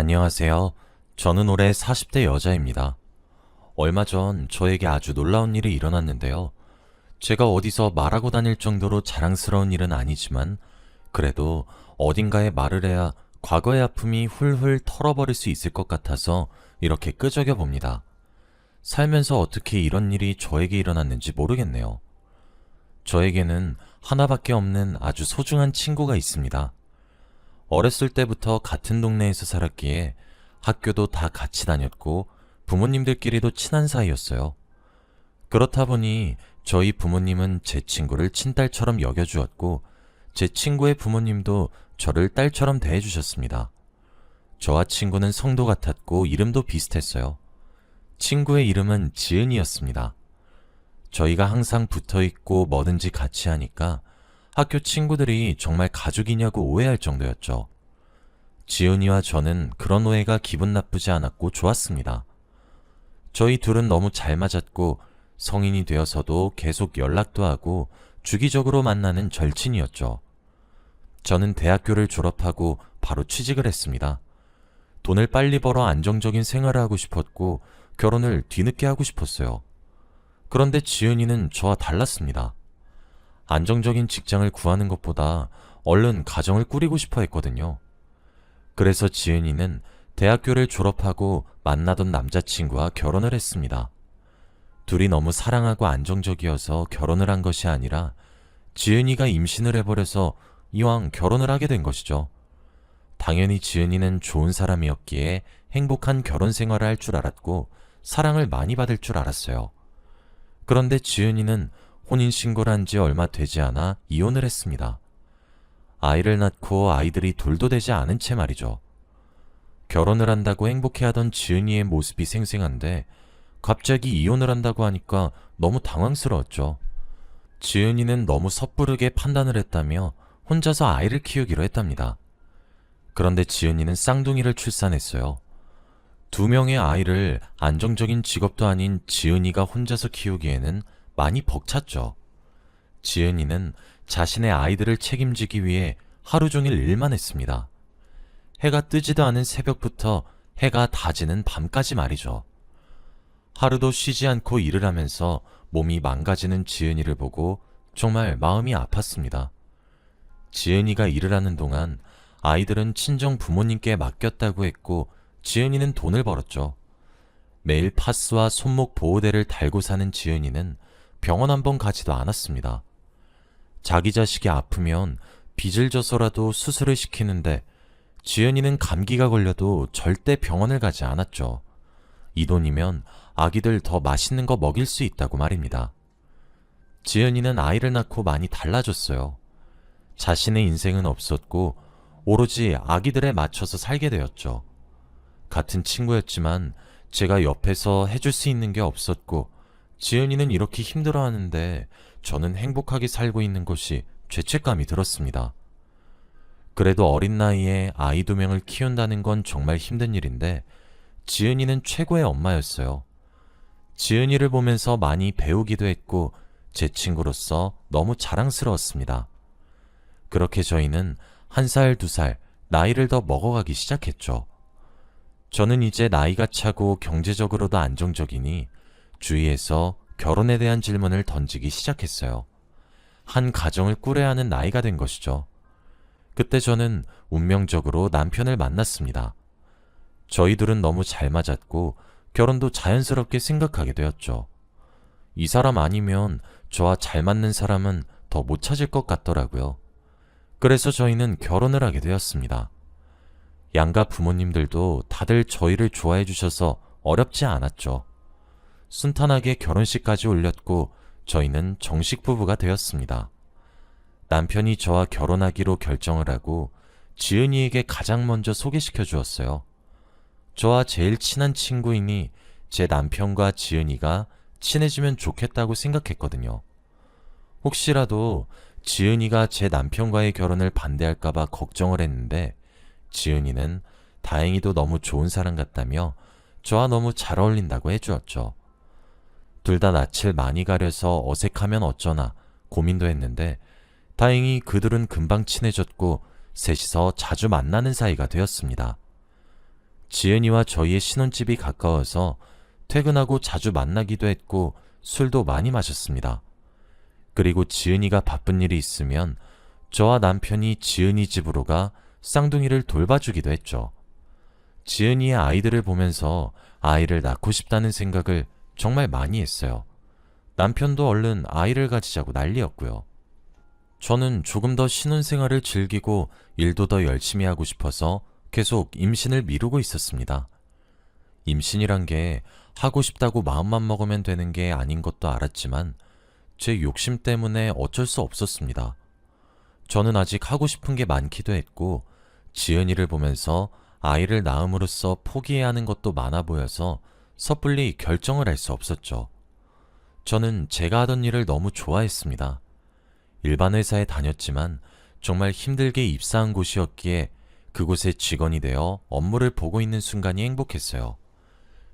안녕하세요. 저는 올해 40대 여자입니다. 얼마 전 저에게 아주 놀라운 일이 일어났는데요. 제가 어디서 말하고 다닐 정도로 자랑스러운 일은 아니지만 그래도 어딘가에 말을 해야 과거의 아픔이 훌훌 털어버릴 수 있을 것 같아서 이렇게 끄적여 봅니다. 살면서 어떻게 이런 일이 저에게 일어났는지 모르겠네요. 저에게는 하나밖에 없는 아주 소중한 친구가 있습니다. 어렸을 때부터 같은 동네에서 살았기에 학교도 다 같이 다녔고 부모님들끼리도 친한 사이였어요. 그렇다 보니 저희 부모님은 제 친구를 친딸처럼 여겨주었고 제 친구의 부모님도 저를 딸처럼 대해주셨습니다. 저와 친구는 성도 같았고 이름도 비슷했어요. 친구의 이름은 지은이었습니다. 저희가 항상 붙어 있고 뭐든지 같이 하니까 학교 친구들이 정말 가족이냐고 오해할 정도였죠. 지은이와 저는 그런 오해가 기분 나쁘지 않았고 좋았습니다. 저희 둘은 너무 잘 맞았고 성인이 되어서도 계속 연락도 하고 주기적으로 만나는 절친이었죠. 저는 대학교를 졸업하고 바로 취직을 했습니다. 돈을 빨리 벌어 안정적인 생활을 하고 싶었고 결혼을 뒤늦게 하고 싶었어요. 그런데 지은이는 저와 달랐습니다. 안정적인 직장을 구하는 것보다 얼른 가정을 꾸리고 싶어 했거든요. 그래서 지은이는 대학교를 졸업하고 만나던 남자친구와 결혼을 했습니다. 둘이 너무 사랑하고 안정적이어서 결혼을 한 것이 아니라 지은이가 임신을 해버려서 이왕 결혼을 하게 된 것이죠. 당연히 지은이는 좋은 사람이었기에 행복한 결혼 생활을 할 줄 알았고 사랑을 많이 받을 줄 알았어요. 그런데 지은이는 혼인신고를 한 지 얼마 되지 않아 이혼을 했습니다. 아이를 낳고 아이들이 둘도 되지 않은 채 말이죠. 결혼을 한다고 행복해하던 지은이의 모습이 생생한데 갑자기 이혼을 한다고 하니까 너무 당황스러웠죠. 지은이는 너무 섣부르게 판단을 했다며 혼자서 아이를 키우기로 했답니다. 그런데 지은이는 쌍둥이를 출산했어요. 두 명의 아이를 안정적인 직업도 아닌 지은이가 혼자서 키우기에는 많이 벅찼죠. 지은이는 자신의 아이들을 책임지기 위해 하루 종일 일만 했습니다. 해가 뜨지도 않은 새벽부터 해가 다 지는 밤까지 말이죠. 하루도 쉬지 않고 일을 하면서 몸이 망가지는 지은이를 보고 정말 마음이 아팠습니다. 지은이가 일을 하는 동안 아이들은 친정 부모님께 맡겼다고 했고 지은이는 돈을 벌었죠. 매일 파스와 손목 보호대를 달고 사는 지은이는 병원 한 번 가지도 않았습니다. 자기 자식이 아프면 빚을 져서라도 수술을 시키는데 지은이는 감기가 걸려도 절대 병원을 가지 않았죠. 이 돈이면 아기들 더 맛있는 거 먹일 수 있다고 말입니다. 지은이는 아이를 낳고 많이 달라졌어요. 자신의 인생은 없었고 오로지 아기들에 맞춰서 살게 되었죠. 같은 친구였지만 제가 옆에서 해줄 수 있는 게 없었고 지은이는 이렇게 힘들어하는데 저는 행복하게 살고 있는 것이 죄책감이 들었습니다. 그래도 어린 나이에 아이 두 명을 키운다는 건 정말 힘든 일인데 지은이는 최고의 엄마였어요. 지은이를 보면서 많이 배우기도 했고 제 친구로서 너무 자랑스러웠습니다. 그렇게 저희는 한 살, 두 살, 나이를 더 먹어가기 시작했죠. 저는 이제 나이가 차고 경제적으로도 안정적이니 주위에서 결혼에 대한 질문을 던지기 시작했어요. 한 가정을 꾸려야 하는 나이가 된 것이죠. 그때 저는 운명적으로 남편을 만났습니다. 저희 둘은 너무 잘 맞았고 결혼도 자연스럽게 생각하게 되었죠. 이 사람 아니면 저와 잘 맞는 사람은 더 못 찾을 것 같더라고요. 그래서 저희는 결혼을 하게 되었습니다. 양가 부모님들도 다들 저희를 좋아해 주셔서 어렵지 않았죠. 순탄하게 결혼식까지 올렸고 저희는 정식 부부가 되었습니다. 남편이 저와 결혼하기로 결정을 하고 지은이에게 가장 먼저 소개시켜 주었어요. 저와 제일 친한 친구이니 제 남편과 지은이가 친해지면 좋겠다고 생각했거든요. 혹시라도 지은이가 제 남편과의 결혼을 반대할까봐 걱정을 했는데 지은이는 다행히도 너무 좋은 사람 같다며 저와 너무 잘 어울린다고 해주었죠. 둘 다 낯을 많이 가려서 어색하면 어쩌나 고민도 했는데 다행히 그들은 금방 친해졌고 셋이서 자주 만나는 사이가 되었습니다. 지은이와 저희의 신혼집이 가까워서 퇴근하고 자주 만나기도 했고 술도 많이 마셨습니다. 그리고 지은이가 바쁜 일이 있으면 저와 남편이 지은이 집으로 가 쌍둥이를 돌봐주기도 했죠. 지은이의 아이들을 보면서 아이를 낳고 싶다는 생각을 정말 많이 했어요. 남편도 얼른 아이를 가지자고 난리였고요. 저는 조금 더 신혼생활을 즐기고 일도 더 열심히 하고 싶어서 계속 임신을 미루고 있었습니다. 임신이란 게 하고 싶다고 마음만 먹으면 되는 게 아닌 것도 알았지만 제 욕심 때문에 어쩔 수 없었습니다. 저는 아직 하고 싶은 게 많기도 했고 지은이를 보면서 아이를 낳음으로써 포기해야 하는 것도 많아 보여서 섣불리 결정을 할 수 없었죠. 저는 제가 하던 일을 너무 좋아했습니다. 일반 회사에 다녔지만 정말 힘들게 입사한 곳이었기에 그곳의 직원이 되어 업무를 보고 있는 순간이 행복했어요.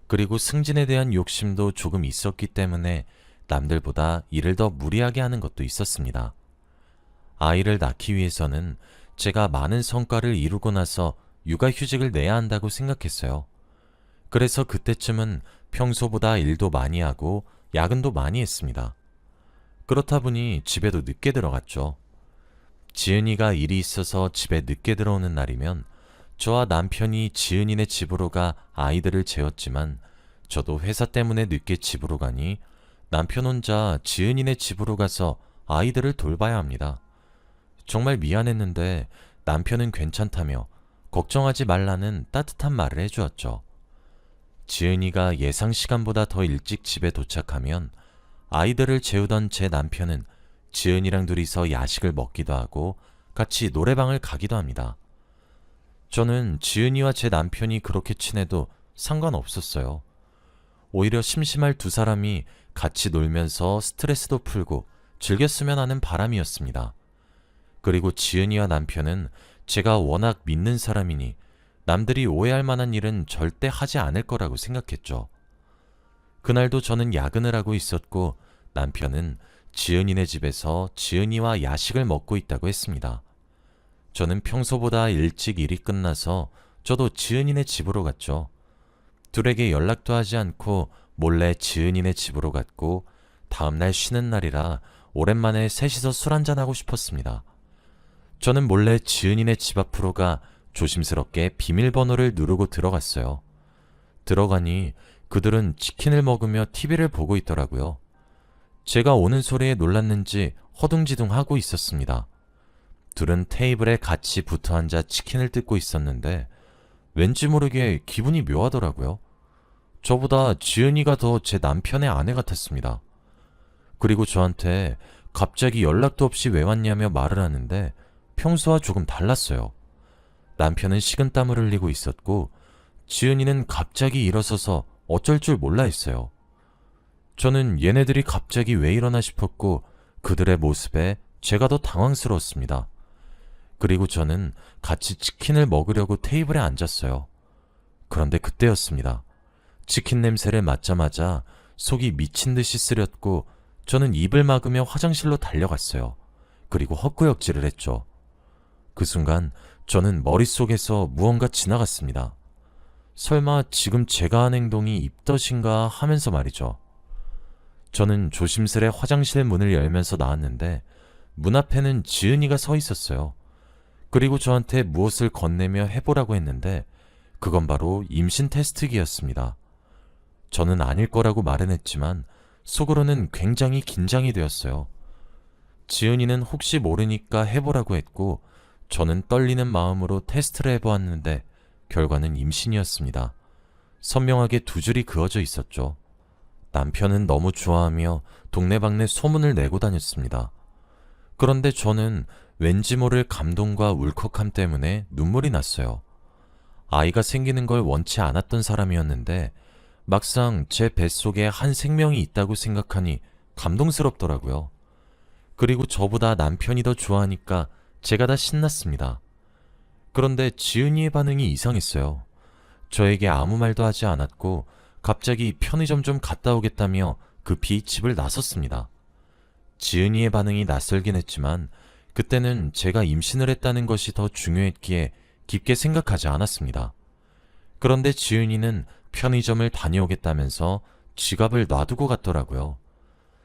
그리고 승진에 대한 욕심도 조금 있었기 때문에 남들보다 일을 더 무리하게 하는 것도 있었습니다. 아이를 낳기 위해서는 제가 많은 성과를 이루고 나서 육아휴직을 내야 한다고 생각했어요. 그래서 그때쯤은 평소보다 일도 많이 하고 야근도 많이 했습니다. 그렇다 보니 집에도 늦게 들어갔죠. 지은이가 일이 있어서 집에 늦게 들어오는 날이면 저와 남편이 지은이네 집으로 가 아이들을 재웠지만 저도 회사 때문에 늦게 집으로 가니 남편 혼자 지은이네 집으로 가서 아이들을 돌봐야 합니다. 정말 미안했는데 남편은 괜찮다며 걱정하지 말라는 따뜻한 말을 해주었죠. 지은이가 예상 시간보다 더 일찍 집에 도착하면 아이들을 재우던 제 남편은 지은이랑 둘이서 야식을 먹기도 하고 같이 노래방을 가기도 합니다. 저는 지은이와 제 남편이 그렇게 친해도 상관없었어요. 오히려 심심할 두 사람이 같이 놀면서 스트레스도 풀고 즐겼으면 하는 바람이었습니다. 그리고 지은이와 남편은 제가 워낙 믿는 사람이니 남들이 오해할 만한 일은 절대 하지 않을 거라고 생각했죠. 그날도 저는 야근을 하고 있었고 남편은 지은이네 집에서 지은이와 야식을 먹고 있다고 했습니다. 저는 평소보다 일찍 일이 끝나서 저도 지은이네 집으로 갔죠. 둘에게 연락도 하지 않고 몰래 지은이네 집으로 갔고 다음날 쉬는 날이라 오랜만에 셋이서 술 한잔하고 싶었습니다. 저는 몰래 지은이네 집 앞으로 가 조심스럽게 비밀번호를 누르고 들어갔어요. 들어가니 그들은 치킨을 먹으며 TV를 보고 있더라고요. 제가 오는 소리에 놀랐는지 허둥지둥 하고 있었습니다. 둘은 테이블에 같이 붙어 앉아 치킨을 뜯고 있었는데 왠지 모르게 기분이 묘하더라고요. 저보다 지은이가 더 제 남편의 아내 같았습니다. 그리고 저한테 갑자기 연락도 없이 왜 왔냐며 말을 하는데 평소와 조금 달랐어요. 남편은 식은땀을 흘리고 있었고 지은이는 갑자기 일어서서 어쩔 줄 몰라 했어요. 저는 얘네들이 갑자기 왜 이러나 싶었고 그들의 모습에 제가 더 당황스러웠습니다. 그리고 저는 같이 치킨을 먹으려고 테이블에 앉았어요. 그런데 그때였습니다. 치킨 냄새를 맡자마자 속이 미친 듯이 쓰렸고 저는 입을 막으며 화장실로 달려갔어요. 그리고 헛구역질을 했죠. 그 순간 저는 머릿속에서 무언가 지나갔습니다. 설마 지금 제가 한 행동이 입덧인가 하면서 말이죠. 저는 조심스레 화장실 문을 열면서 나왔는데 문 앞에는 지은이가 서 있었어요. 그리고 저한테 무엇을 건네며 해보라고 했는데 그건 바로 임신 테스트기였습니다. 저는 아닐 거라고 말은 했지만 속으로는 굉장히 긴장이 되었어요. 지은이는 혹시 모르니까 해보라고 했고 저는 떨리는 마음으로 테스트를 해보았는데 결과는 임신이었습니다. 선명하게 두 줄이 그어져 있었죠. 남편은 너무 좋아하며 동네방네 소문을 내고 다녔습니다. 그런데 저는 왠지 모를 감동과 울컥함 때문에 눈물이 났어요. 아이가 생기는 걸 원치 않았던 사람이었는데 막상 제 뱃속에 한 생명이 있다고 생각하니 감동스럽더라고요. 그리고 저보다 남편이 더 좋아하니까 제가 다 신났습니다. 그런데 지은이의 반응이 이상했어요. 저에게 아무 말도 하지 않았고 갑자기 편의점 좀 갔다 오겠다며 급히 집을 나섰습니다. 지은이의 반응이 낯설긴 했지만 그때는 제가 임신을 했다는 것이 더 중요했기에 깊게 생각하지 않았습니다. 그런데 지은이는 편의점을 다녀오겠다면서 지갑을 놔두고 갔더라고요.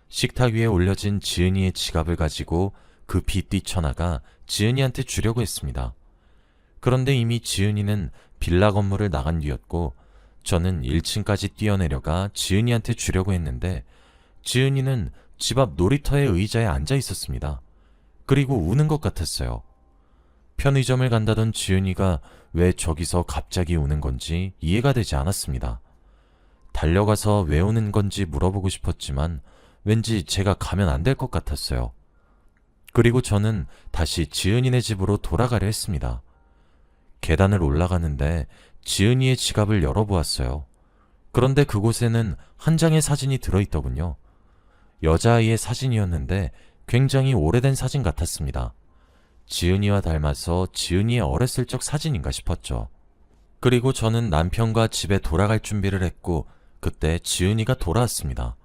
식탁 위에 올려진 지은이의 지갑을 가지고 급히 뛰쳐나가 지은이한테 주려고 했습니다. 그런데 이미 지은이는 빌라 건물을 나간 뒤였고 저는 1층까지 뛰어내려가 지은이한테 주려고 했는데 지은이는 집 앞 놀이터의 의자에 앉아 있었습니다. 그리고 우는 것 같았어요. 편의점을 간다던 지은이가 왜 저기서 갑자기 우는 건지 이해가 되지 않았습니다. 달려가서 왜 우는 건지 물어보고 싶었지만 왠지 제가 가면 안 될 것 같았어요. 그리고 저는 다시 지은이네 집으로 돌아가려 했습니다. 계단을 올라가는데 지은이의 지갑을 열어보았어요. 그런데 그곳에는 한 장의 사진이 들어있더군요. 여자아이의 사진이었는데 굉장히 오래된 사진 같았습니다. 지은이와 닮아서 지은이의 어렸을 적 사진인가 싶었죠. 그리고 저는 남편과 집에 돌아갈 준비를 했고 그때 지은이가 돌아왔습니다.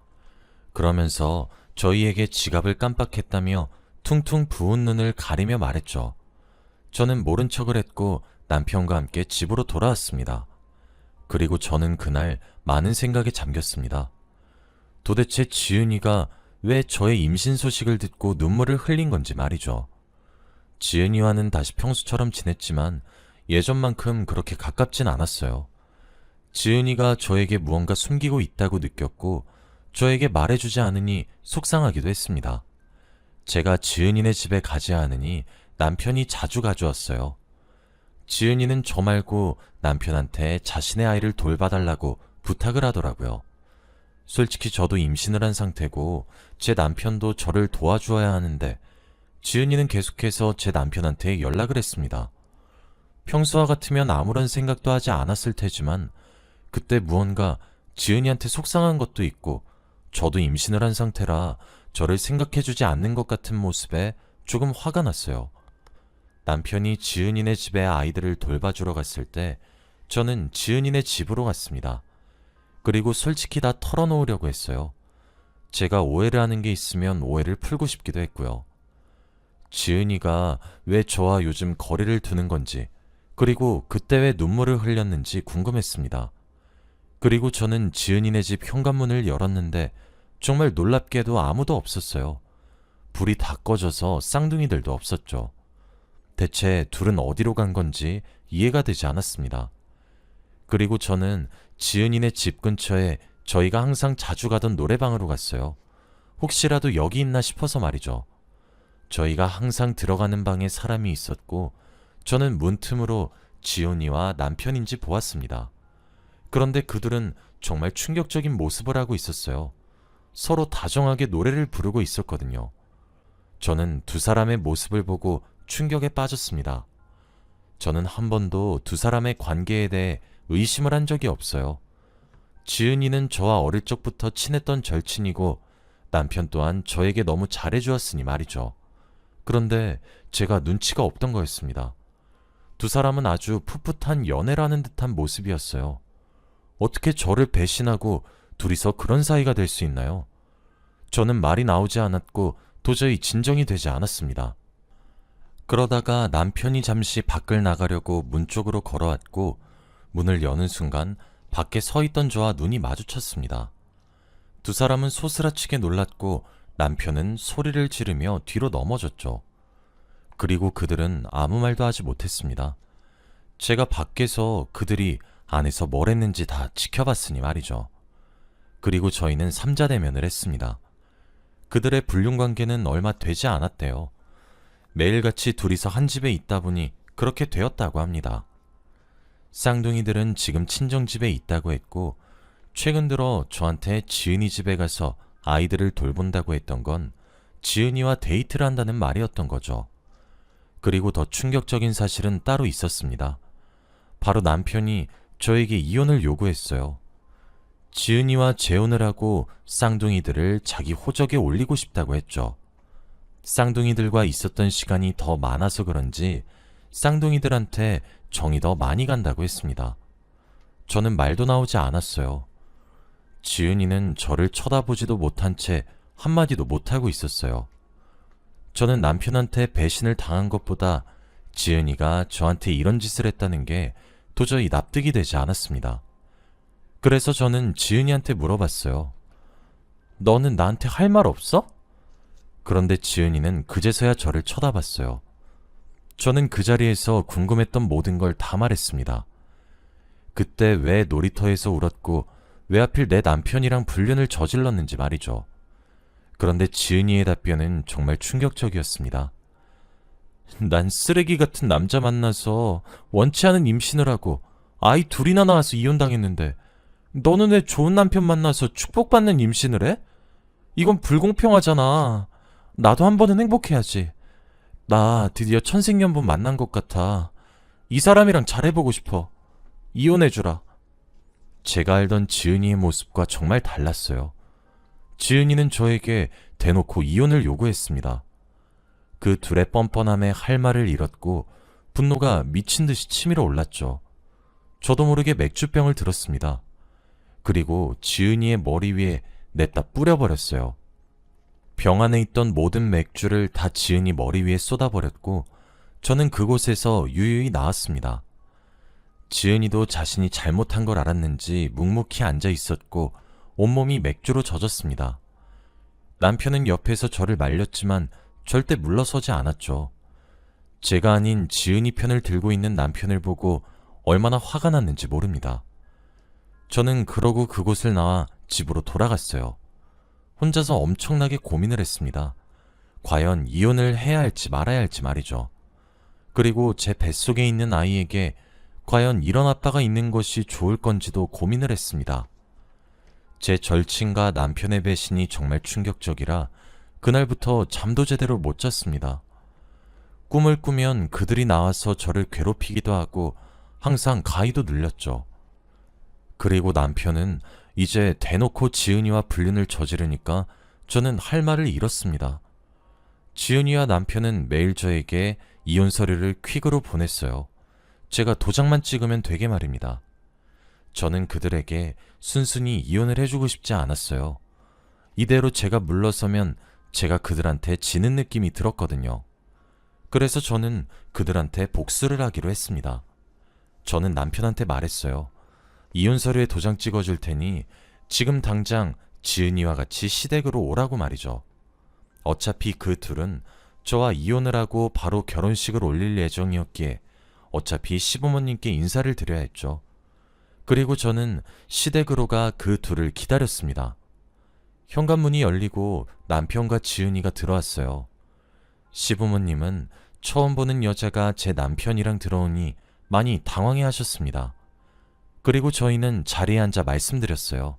그러면서 저희에게 지갑을 깜빡했다며 퉁퉁 부은 눈을 가리며 말했죠. 저는 모른 척을 했고 남편과 함께 집으로 돌아왔습니다. 그리고 저는 그날 많은 생각에 잠겼습니다. 도대체 지은이가 왜 저의 임신 소식을 듣고 눈물을 흘린 건지 말이죠. 지은이와는 다시 평소처럼 지냈지만 예전만큼 그렇게 가깝진 않았어요. 지은이가 저에게 무언가 숨기고 있다고 느꼈고 저에게 말해주지 않으니 속상하기도 했습니다. 제가 지은이네 집에 가지 않으니 남편이 자주 가져왔어요. 지은이는 저 말고 남편한테 자신의 아이를 돌봐달라고 부탁을 하더라고요. 솔직히 저도 임신을 한 상태고 제 남편도 저를 도와주어야 하는데 지은이는 계속해서 제 남편한테 연락을 했습니다. 평소와 같으면 아무런 생각도 하지 않았을 테지만 그때 무언가 지은이한테 속상한 것도 있고 저도 임신을 한 상태라 저를 생각해주지 않는 것 같은 모습에 조금 화가 났어요. 남편이 지은이네 집에 아이들을 돌봐주러 갔을 때 저는 지은이네 집으로 갔습니다. 그리고 솔직히 다 털어놓으려고 했어요. 제가 오해를 하는 게 있으면 오해를 풀고 싶기도 했고요. 지은이가 왜 저와 요즘 거리를 두는 건지, 그리고 그때 왜 눈물을 흘렸는지 궁금했습니다. 그리고 저는 지은이네 집 현관문을 열었는데 정말 놀랍게도 아무도 없었어요. 불이 다 꺼져서 쌍둥이들도 없었죠. 대체 둘은 어디로 간 건지 이해가 되지 않았습니다. 그리고 저는 지은이네 집 근처에 저희가 항상 자주 가던 노래방으로 갔어요. 혹시라도 여기 있나 싶어서 말이죠. 저희가 항상 들어가는 방에 사람이 있었고, 저는 문틈으로 지훈이와 남편인지 보았습니다. 그런데 그들은 정말 충격적인 모습을 하고 있었어요. 서로 다정하게 노래를 부르고 있었거든요. 저는 두 사람의 모습을 보고 충격에 빠졌습니다. 저는 한 번도 두 사람의 관계에 대해 의심을 한 적이 없어요. 지은이는 저와 어릴 적부터 친했던 절친이고 남편 또한 저에게 너무 잘해주었으니 말이죠. 그런데 제가 눈치가 없던 거였습니다. 두 사람은 아주 풋풋한 연애라는 듯한 모습이었어요. 어떻게 저를 배신하고 둘이서 그런 사이가 될 수 있나요? 저는 말이 나오지 않았고 도저히 진정이 되지 않았습니다. 그러다가 남편이 잠시 밖을 나가려고 문 쪽으로 걸어왔고 문을 여는 순간 밖에 서 있던 저와 눈이 마주쳤습니다. 두 사람은 소스라치게 놀랐고 남편은 소리를 지르며 뒤로 넘어졌죠. 그리고 그들은 아무 말도 하지 못했습니다. 제가 밖에서 그들이 안에서 뭘 했는지 다 지켜봤으니 말이죠. 그리고 저희는 삼자대면을 했습니다. 그들의 불륜 관계는 얼마 되지 않았대요. 매일같이 둘이서 한 집에 있다 보니 그렇게 되었다고 합니다. 쌍둥이들은 지금 친정집에 있다고 했고, 최근 들어 저한테 지은이 집에 가서 아이들을 돌본다고 했던 건 지은이와 데이트를 한다는 말이었던 거죠. 그리고 더 충격적인 사실은 따로 있었습니다. 바로 남편이 저에게 이혼을 요구했어요. 지은이와 재혼을 하고 쌍둥이들을 자기 호적에 올리고 싶다고 했죠. 쌍둥이들과 있었던 시간이 더 많아서 그런지 쌍둥이들한테 정이 더 많이 간다고 했습니다. 저는 말도 나오지 않았어요. 지은이는 저를 쳐다보지도 못한 채 한마디도 못하고 있었어요. 저는 남편한테 배신을 당한 것보다 지은이가 저한테 이런 짓을 했다는 게 도저히 납득이 되지 않았습니다. 그래서 저는 지은이한테 물어봤어요. 너는 나한테 할 말 없어? 그런데 지은이는 그제서야 저를 쳐다봤어요. 저는 그 자리에서 궁금했던 모든 걸 다 말했습니다. 그때 왜 놀이터에서 울었고 왜 하필 내 남편이랑 불륜을 저질렀는지 말이죠. 그런데 지은이의 답변은 정말 충격적이었습니다. 난 쓰레기 같은 남자 만나서 원치 않은 임신을 하고 아이 둘이나 낳아서 이혼당했는데 너는 왜 좋은 남편 만나서 축복받는 임신을 해? 이건 불공평하잖아. 나도 한 번은 행복해야지. 나 드디어 천생연분 만난 것 같아. 이 사람이랑 잘해보고 싶어. 이혼해주라. 제가 알던 지은이의 모습과 정말 달랐어요. 지은이는 저에게 대놓고 이혼을 요구했습니다. 그 둘의 뻔뻔함에 할 말을 잃었고 분노가 미친 듯이 치밀어 올랐죠. 저도 모르게 맥주병을 들었습니다. 그리고 지은이의 머리 위에 냈다 뿌려버렸어요. 병 안에 있던 모든 맥주를 다 지은이 머리 위에 쏟아버렸고 저는 그곳에서 유유히 나왔습니다. 지은이도 자신이 잘못한 걸 알았는지 묵묵히 앉아 있었고 온몸이 맥주로 젖었습니다. 남편은 옆에서 저를 말렸지만 절대 물러서지 않았죠. 제가 아닌 지은이 편을 들고 있는 남편을 보고 얼마나 화가 났는지 모릅니다. 저는 그러고 그곳을 나와 집으로 돌아갔어요. 혼자서 엄청나게 고민을 했습니다. 과연 이혼을 해야 할지 말아야 할지 말이죠. 그리고 제 뱃속에 있는 아이에게 과연 이런 아빠가 있는 것이 좋을 건지도 고민을 했습니다. 제 절친과 남편의 배신이 정말 충격적이라 그날부터 잠도 제대로 못 잤습니다. 꿈을 꾸면 그들이 나와서 저를 괴롭히기도 하고 항상 가위도 눌렸죠. 그리고 남편은 이제 대놓고 지은이와 불륜을 저지르니까 저는 할 말을 잃었습니다. 지은이와 남편은 매일 저에게 이혼 서류를 퀵으로 보냈어요. 제가 도장만 찍으면 되게 말입니다. 저는 그들에게 순순히 이혼을 해주고 싶지 않았어요. 이대로 제가 물러서면 제가 그들한테 지는 느낌이 들었거든요. 그래서 저는 그들한테 복수를 하기로 했습니다. 저는 남편한테 말했어요. 이혼 서류에 도장 찍어줄 테니 지금 당장 지은이와 같이 시댁으로 오라고 말이죠. 어차피 그 둘은 저와 이혼을 하고 바로 결혼식을 올릴 예정이었기에 어차피 시부모님께 인사를 드려야 했죠. 그리고 저는 시댁으로 가 그 둘을 기다렸습니다. 현관문이 열리고 남편과 지은이가 들어왔어요. 시부모님은 처음 보는 여자가 제 남편이랑 들어오니 많이 당황해 하셨습니다. 그리고 저희는 자리에 앉아 말씀드렸어요.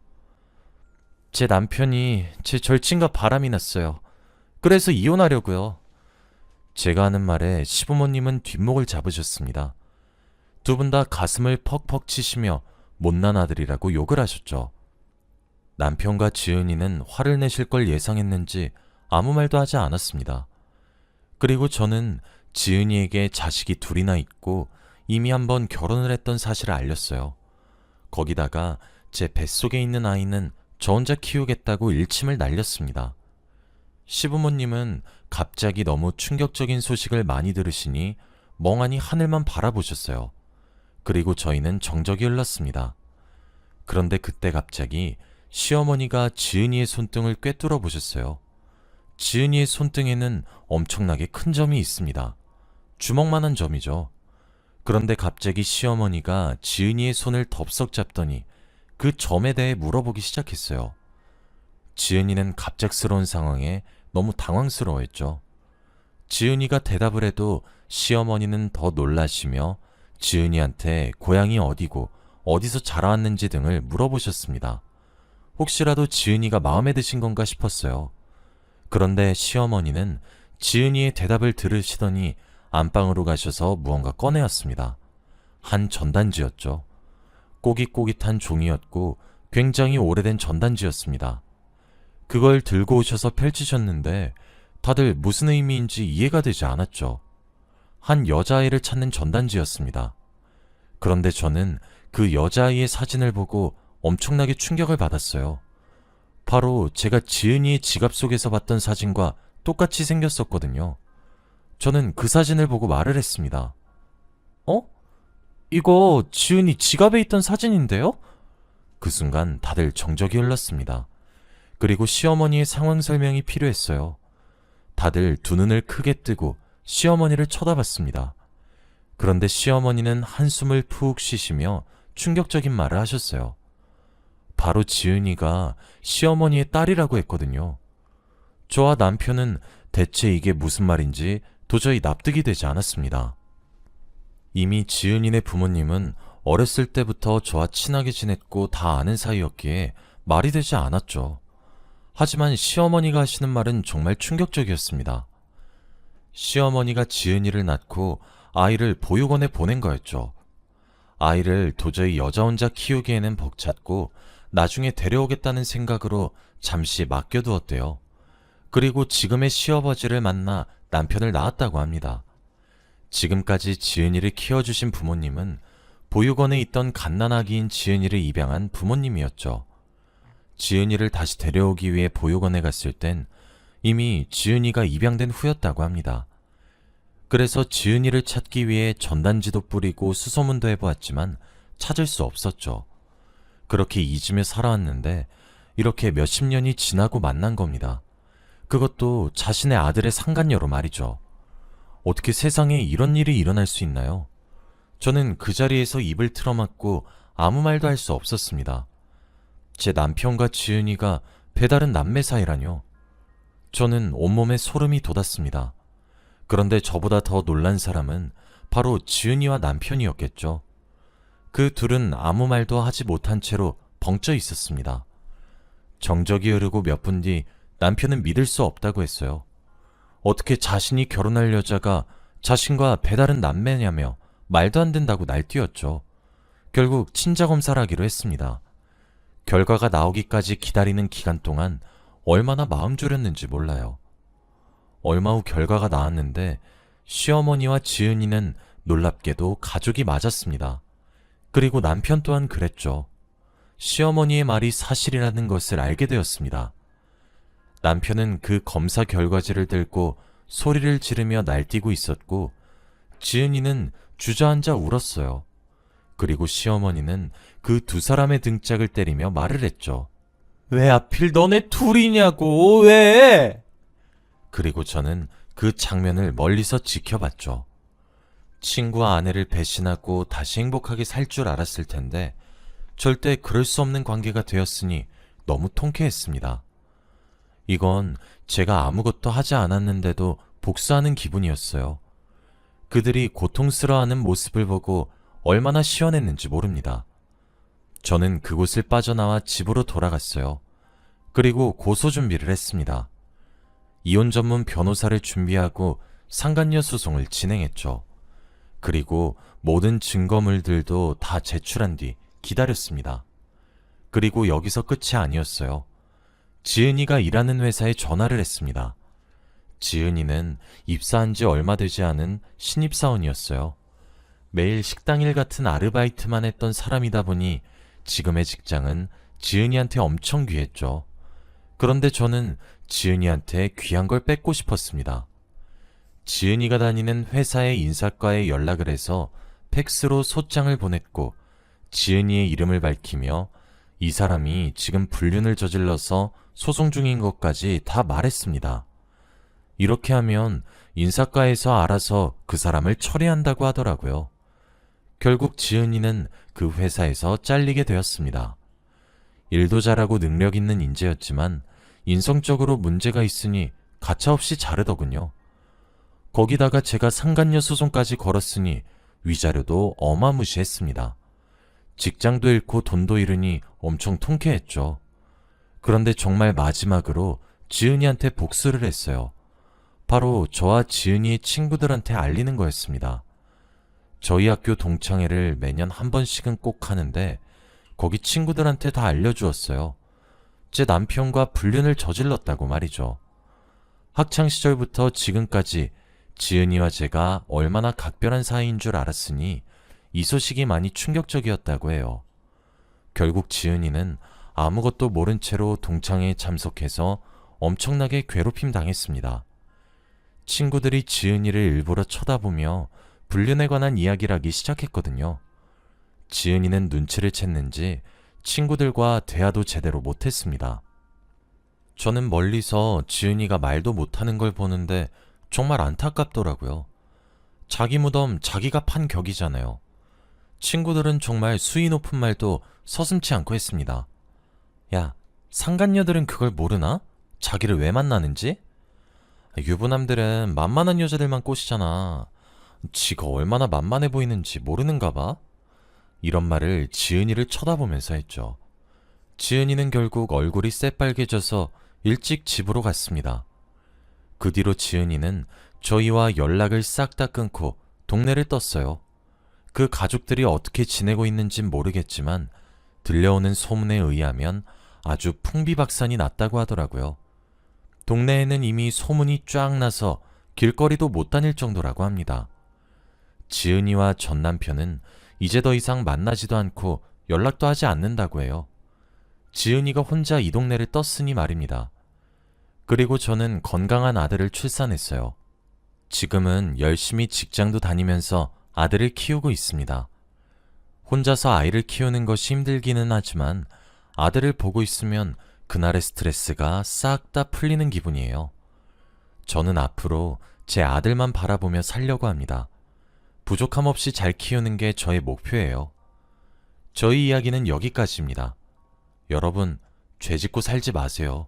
제 남편이 제 절친과 바람이 났어요. 그래서 이혼하려고요. 제가 하는 말에 시부모님은 뒷목을 잡으셨습니다. 두 분 다 가슴을 퍽퍽 치시며 못난 아들이라고 욕을 하셨죠. 남편과 지은이는 화를 내실 걸 예상했는지 아무 말도 하지 않았습니다. 그리고 저는 지은이에게 자식이 둘이나 있고 이미 한번 결혼을 했던 사실을 알렸어요. 거기다가 제 뱃속에 있는 아이는 저 혼자 키우겠다고 일침을 날렸습니다. 시부모님은 갑자기 너무 충격적인 소식을 많이 들으시니 멍하니 하늘만 바라보셨어요. 그리고 저희는 정적이 흘렀습니다. 그런데 그때 갑자기 시어머니가 지은이의 손등을 꿰뚫어 보셨어요. 지은이의 손등에는 엄청나게 큰 점이 있습니다. 주먹만한 점이죠. 그런데 갑자기 시어머니가 지은이의 손을 덥석 잡더니 그 점에 대해 물어보기 시작했어요. 지은이는 갑작스러운 상황에 너무 당황스러워했죠. 지은이가 대답을 해도 시어머니는 더 놀라시며 지은이한테 고향이 어디고 어디서 자라왔는지 등을 물어보셨습니다. 혹시라도 지은이가 마음에 드신 건가 싶었어요. 그런데 시어머니는 지은이의 대답을 들으시더니 안방으로 가셔서 무언가 꺼내왔습니다. 한 전단지였죠. 꼬깃꼬깃한 종이였고 굉장히 오래된 전단지였습니다. 그걸 들고 오셔서 펼치셨는데 다들 무슨 의미인지 이해가 되지 않았죠. 한 여자아이를 찾는 전단지였습니다. 그런데 저는 그 여자아이의 사진을 보고 엄청나게 충격을 받았어요. 바로 제가 지은이의 지갑 속에서 봤던 사진과 똑같이 생겼었거든요. 저는 그 사진을 보고 말을 했습니다. 어? 이거 지은이 지갑에 있던 사진인데요? 그 순간 다들 정적이 흘렀습니다. 그리고 시어머니의 상황 설명이 필요했어요. 다들 두 눈을 크게 뜨고 시어머니를 쳐다봤습니다. 그런데 시어머니는 한숨을 푹 쉬시며 충격적인 말을 하셨어요. 바로 지은이가 시어머니의 딸이라고 했거든요. 저와 남편은 대체 이게 무슨 말인지 도저히 납득이 되지 않았습니다. 이미 지은이네 부모님은 어렸을 때부터 저와 친하게 지냈고 다 아는 사이였기에 말이 되지 않았죠. 하지만 시어머니가 하시는 말은 정말 충격적이었습니다. 시어머니가 지은이를 낳고 아이를 보육원에 보낸 거였죠. 아이를 도저히 여자 혼자 키우기에는 벅찼고 나중에 데려오겠다는 생각으로 잠시 맡겨두었대요. 그리고 지금의 시어버지를 만나 남편을 낳았다고 합니다. 지금까지 지은이를 키워주신 부모님은 보육원에 있던 갓난아기인 지은이를 입양한 부모님이었죠. 지은이를 다시 데려오기 위해 보육원에 갔을 땐 이미 지은이가 입양된 후였다고 합니다. 그래서 지은이를 찾기 위해 전단지도 뿌리고 수소문도 해보았지만 찾을 수 없었죠. 그렇게 잊으며 살아왔는데 이렇게 몇십 년이 지나고 만난 겁니다. 그것도 자신의 아들의 상간녀로 말이죠. 어떻게 세상에 이런 일이 일어날 수 있나요? 저는 그 자리에서 입을 틀어막고 아무 말도 할 수 없었습니다. 제 남편과 지은이가 배다른 남매 사이라뇨. 저는 온몸에 소름이 돋았습니다. 그런데 저보다 더 놀란 사람은 바로 지은이와 남편이었겠죠. 그 둘은 아무 말도 하지 못한 채로 벙쪄 있었습니다. 정적이 흐르고 몇 분 뒤 남편은 믿을 수 없다고 했어요. 어떻게 자신이 결혼할 여자가 자신과 배다른 남매냐며 말도 안 된다고 날뛰었죠. 결국 친자 검사를 하기로 했습니다. 결과가 나오기까지 기다리는 기간 동안 얼마나 마음 졸였는지 몰라요. 얼마 후 결과가 나왔는데 시어머니와 지은이는 놀랍게도 가족이 맞았습니다. 그리고 남편 또한 그랬죠. 시어머니의 말이 사실이라는 것을 알게 되었습니다. 남편은 그 검사 결과지를 들고 소리를 지르며 날뛰고 있었고, 지은이는 주저앉아 울었어요. 그리고 시어머니는 그 두 사람의 등짝을 때리며 말을 했죠. 왜 하필 너네 둘이냐고, 왜? 그리고 저는 그 장면을 멀리서 지켜봤죠. 친구와 아내를 배신하고 다시 행복하게 살 줄 알았을 텐데, 절대 그럴 수 없는 관계가 되었으니 너무 통쾌했습니다. 이건 제가 아무것도 하지 않았는데도 복수하는 기분이었어요. 그들이 고통스러워하는 모습을 보고 얼마나 시원했는지 모릅니다. 저는 그곳을 빠져나와 집으로 돌아갔어요. 그리고 고소 준비를 했습니다. 이혼 전문 변호사를 준비하고 상간녀 소송을 진행했죠. 그리고 모든 증거물들도 다 제출한 뒤 기다렸습니다. 그리고 여기서 끝이 아니었어요. 지은이가 일하는 회사에 전화를 했습니다. 지은이는 입사한 지 얼마 되지 않은 신입사원이었어요. 매일 식당일 같은 아르바이트만 했던 사람이다 보니 지금의 직장은 지은이한테 엄청 귀했죠. 그런데 저는 지은이한테 귀한 걸 뺏고 싶었습니다. 지은이가 다니는 회사의 인사과에 연락을 해서 팩스로 소장을 보냈고 지은이의 이름을 밝히며 이 사람이 지금 불륜을 저질러서 소송 중인 것까지 다 말했습니다. 이렇게 하면 인사과에서 알아서 그 사람을 처리한다고 하더라고요. 결국 지은이는 그 회사에서 잘리게 되었습니다. 일도 잘하고 능력 있는 인재였지만 인성적으로 문제가 있으니 가차없이 자르더군요. 거기다가 제가 상간녀 소송까지 걸었으니 위자료도 어마무시했습니다. 직장도 잃고 돈도 잃으니 엄청 통쾌했죠. 그런데 정말 마지막으로 지은이한테 복수를 했어요. 바로 저와 지은이의 친구들한테 알리는 거였습니다. 저희 학교 동창회를 매년 한 번씩은 꼭 하는데 거기 친구들한테 다 알려주었어요. 제 남편과 불륜을 저질렀다고 말이죠. 학창 시절부터 지금까지 지은이와 제가 얼마나 각별한 사이인 줄 알았으니 이 소식이 많이 충격적이었다고 해요. 결국 지은이는 아무것도 모른 채로 동창회에 참석해서 엄청나게 괴롭힘 당했습니다. 친구들이 지은이를 일부러 쳐다보며 불륜에 관한 이야기를 하기 시작했거든요. 지은이는 눈치를 챘는지 친구들과 대화도 제대로 못했습니다. 저는 멀리서 지은이가 말도 못하는 걸 보는데 정말 안타깝더라고요. 자기 무덤 자기가 판 격이잖아요. 친구들은 정말 수위 높은 말도 서슴치 않고 했습니다. 야, 상간녀들은 그걸 모르나? 자기를 왜 만나는지? 유부남들은 만만한 여자들만 꼬시잖아. 지가 얼마나 만만해 보이는지 모르는가 봐. 이런 말을 지은이를 쳐다보면서 했죠. 지은이는 결국 얼굴이 새빨개져서 일찍 집으로 갔습니다. 그 뒤로 지은이는 저희와 연락을 싹 다 끊고 동네를 떴어요. 그 가족들이 어떻게 지내고 있는진 모르겠지만 들려오는 소문에 의하면 아주 풍비박산이 났다고 하더라고요. 동네에는 이미 소문이 쫙 나서 길거리도 못 다닐 정도라고 합니다. 지은이와 전 남편은 이제 더 이상 만나지도 않고 연락도 하지 않는다고 해요. 지은이가 혼자 이 동네를 떴으니 말입니다. 그리고 저는 건강한 아들을 출산했어요. 지금은 열심히 직장도 다니면서 아들을 키우고 있습니다. 혼자서 아이를 키우는 것이 힘들기는 하지만 아들을 보고 있으면 그날의 스트레스가 싹 다 풀리는 기분이에요. 저는 앞으로 제 아들만 바라보며 살려고 합니다. 부족함 없이 잘 키우는 게 저의 목표예요. 저희 이야기는 여기까지입니다. 여러분, 죄 짓고 살지 마세요.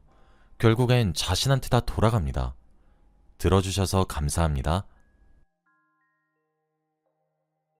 결국엔 자신한테 다 돌아갑니다. 들어주셔서 감사합니다.